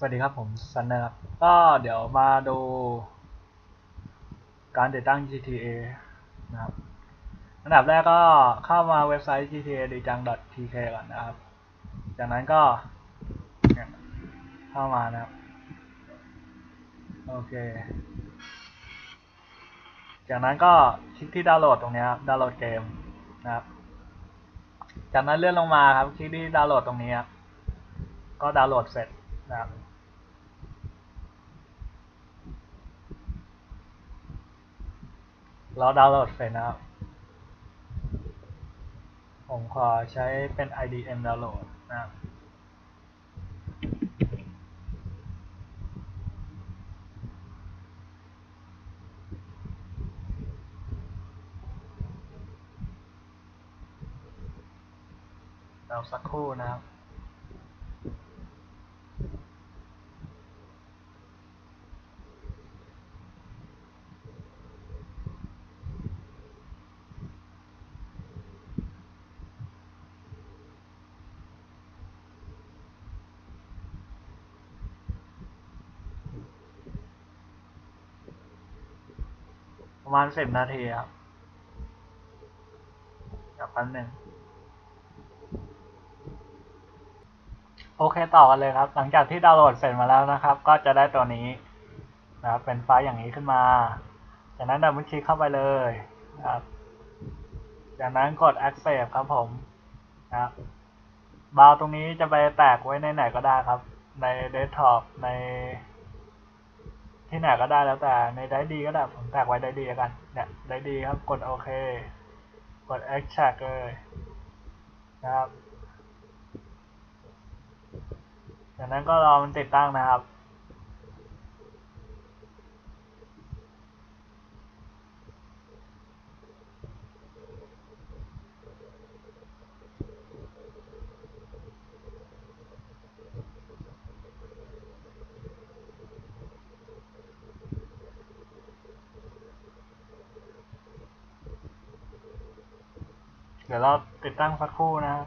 สวัสดีครับผมซันเนอร์ครับ ก็เดี๋ยวมาดู การติดตั้ง GTA นะครับ อันดับแรกก็เข้ามาเว็บไซต์ GTA ดีจัง .tk ก่อนนะครับ จากนั้นก็เข้ามานะครับ โอเค จากนั้นก็คลิกที่ดาวน์โหลดตรงนี้ครับ ดาวน์โหลดเกมนะครับ จากนั้นเลื่อนลงมาครับ คลิกที่ดาวน์โหลดตรงนี้ครับก็ดาวน์โหลดเสร็จนะครับ เราดาวน์โหลดเสร็จนะครับ ผมขอใช้เป็น IDM ดาวน์โหลดนะครับเราสักครู่นะครับ ประมาณสิบนาทีครับเดี๋ยวแป๊บหนึ่งโอเคต่อกันเลยครับ หลังจากที่ดาวน์โหลดเสร็จมาแล้วนะครับ ก็จะได้ตัวนี้นะครับเป็นไฟล์อย่างนี้ขึ้นมา จากนั้นดับเบิลคลิกเข้าไปเลยนะครับ จากนั้นกด accept ครับผมนะครับบาวตรงนี้จะไปแตกไว้ในไหนก็ได้ครับ ในเดสก์ท็อปใน ที่ไหนก็ได้แล้วแต่ในได้ดีก็ได้ผมแตกไว้ได้ดีแล้วกันเนี่ยได้ดีครับกดโอเค กด extract เลยนะครับจากนั้นก็รอมันติดตั้งนะครับ เดี๋ยวเราติดตั้งสักครู่นะครับ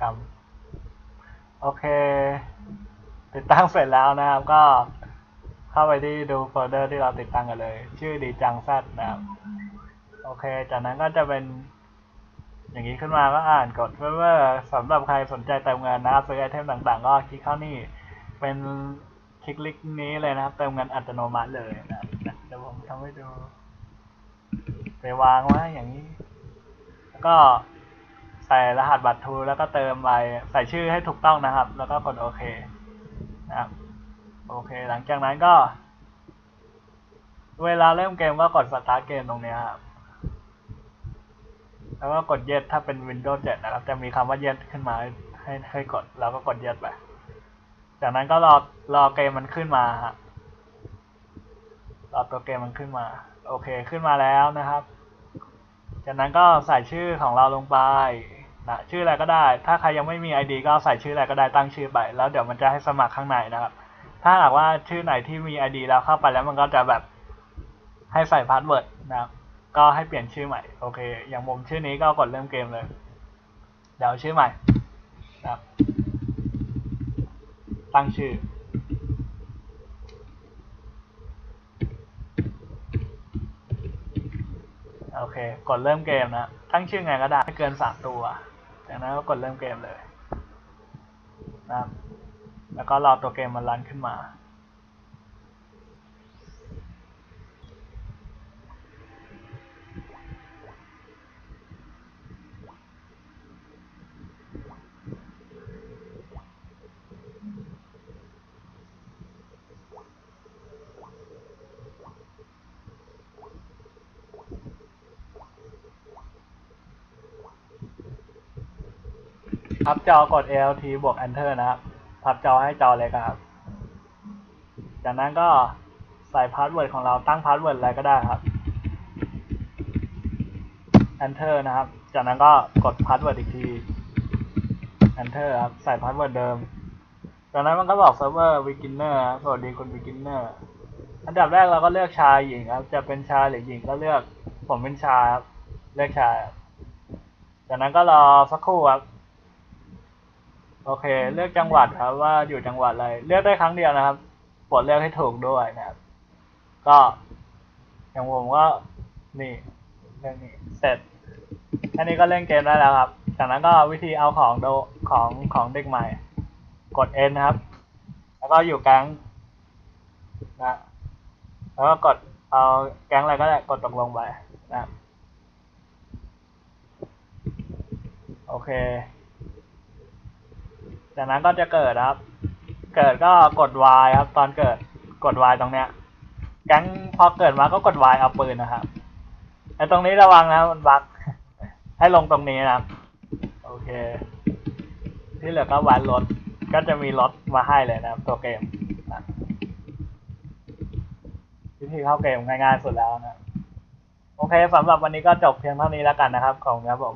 ครับโอเค ติดตั้งเสร็จแล้วนะครับ ก็เข้าไปที่ดูโฟลเดอร์ที่เราติดตั้งกันเลย ชื่อดีจังแซดนะครับ โอเค จากนั้นก็จะเป็น อย่างนี้ขึ้นมาก็อ่านกดเพื่อสำหรับใครสนใจเติมเงินนะครับซื้อไอเทมต่างๆ ก็คลิกเข้านี่ เป็นคลิกลิกนี้เลยนะครับ เติมเงินอัตโนมัติเลยนะเดี๋ยวผมทำให้ดูไปวางไว้อย่างนี้ แล้วก็ ใส่รหัสบัตรทูแล้วก็เติมไปใส่ชื่อให้ถูกต้องนะครับ แล้วก็กดโอเคนะครับ โอเค หลังจากนั้นก็ เวลาเริ่มเกมก็กดสตาร์ทเกมตรงนี้ครับ แล้วก็กดเย็ดถ้าเป็น Windows 7 นะครับ จะมีคำว่าเย็ดขึ้นมาใหให้ให้กด แล้วก็กดเย็ดไป จากนั้นก็รอรอเกมมันขึ้นมาฮะรอตัวเกมมันขึ้นมา โอเค ขึ้นมาแล้วนะครับ จากนั้นก็ใส่ชื่อของเราลงไป นะชื่ออะไรก็ได้ ถ้าใครยังไม่มี ID ก็ใส่ชื่ออะไรก็ได้ตั้งชื่อไป แล้วเดี๋ยวมันจะให้สมัครข้างในนะครับ ถ้าหากว่าชื่อไหนที่มี ID แล้วเข้าไปแล้วมันก็จะแบบให้ใส่พาสเวิร์ดนะครับ ก็ให้เปลี่ยนชื่อใหม่ โอเค อย่างผมชื่อนี้ก็กดเริ่มเกมเลย เดี๋ยวชื่อใหม่นะครับ ตั้งชื่อโอเค กดเริ่มเกมนะ ตั้งชื่อไงก็ได้ไม่เกินสามตัว จากนั้นก็กดเริ่มเกมเลยนะครับแล้วก็รอตัวเกมมันรันขึ้นมา พับจอกด ALT บวก Enter นะครับ พับจอให้จอเล็กครับ จากนั้นก็ใส่พาสเวิร์ดของเราตั้งพาสเวิร์ดอะไรก็ได้ครับ Enter นะครับ จากนั้นก็กดพาสเวิร์ดอีกที Enter ครับ ใส่พาสเวิร์ดเดิม จากนั้นมันก็บอกเซิร์ฟเวอร์ beginner สวัสดีคุณ beginner อันดับแรกเราก็เลือกชายหญิงครับ จะเป็นชายหรือหญิงก็เลือก ผมเป็นชายครับ เลือกชาย จากนั้นก็รอสักครู่ครับ โอเค เลือกจังหวัดครับ ว่าอยู่จังหวัดอะไร เลือกได้ครั้งเดียวนะครับปรดเลือกให้ถูกด้วยนะครับ ก็อย่างผมก็นี่เรื่องนี้เสร็จแค่นี้ก็เล่นเกมได้แล้วครับ จากนั้นก็วิธีเอาของโดของของเด็กใหม่ กด N นะครับ แล้วก็อยู่แก๊งนะแล้วก็กดเอาแก๊งอะไรก็ได้กดตกลงไปนะ โอเค จากนั้นก็จะเกิดครับ เกิดก็กด Y ครับ ตอนเกิดกด Y ตรงเนี้ย แก๊งพอเกิดมาก็กด Y เอาปืนนะครับไอ้ตรงนี้ระวังนะมันบักให้ลงตรงนี้นะโอเค ที่เหลือก็วันรถก็จะมีรถมาให้เลยนะครับตัวเกมวิธีเข้าเกมง่ายๆสุดแล้วนะ โอเคสำหรับวันนี้ก็จบเพียงเท่านี้แล้วกันนะครับ ขอบคุณครับผม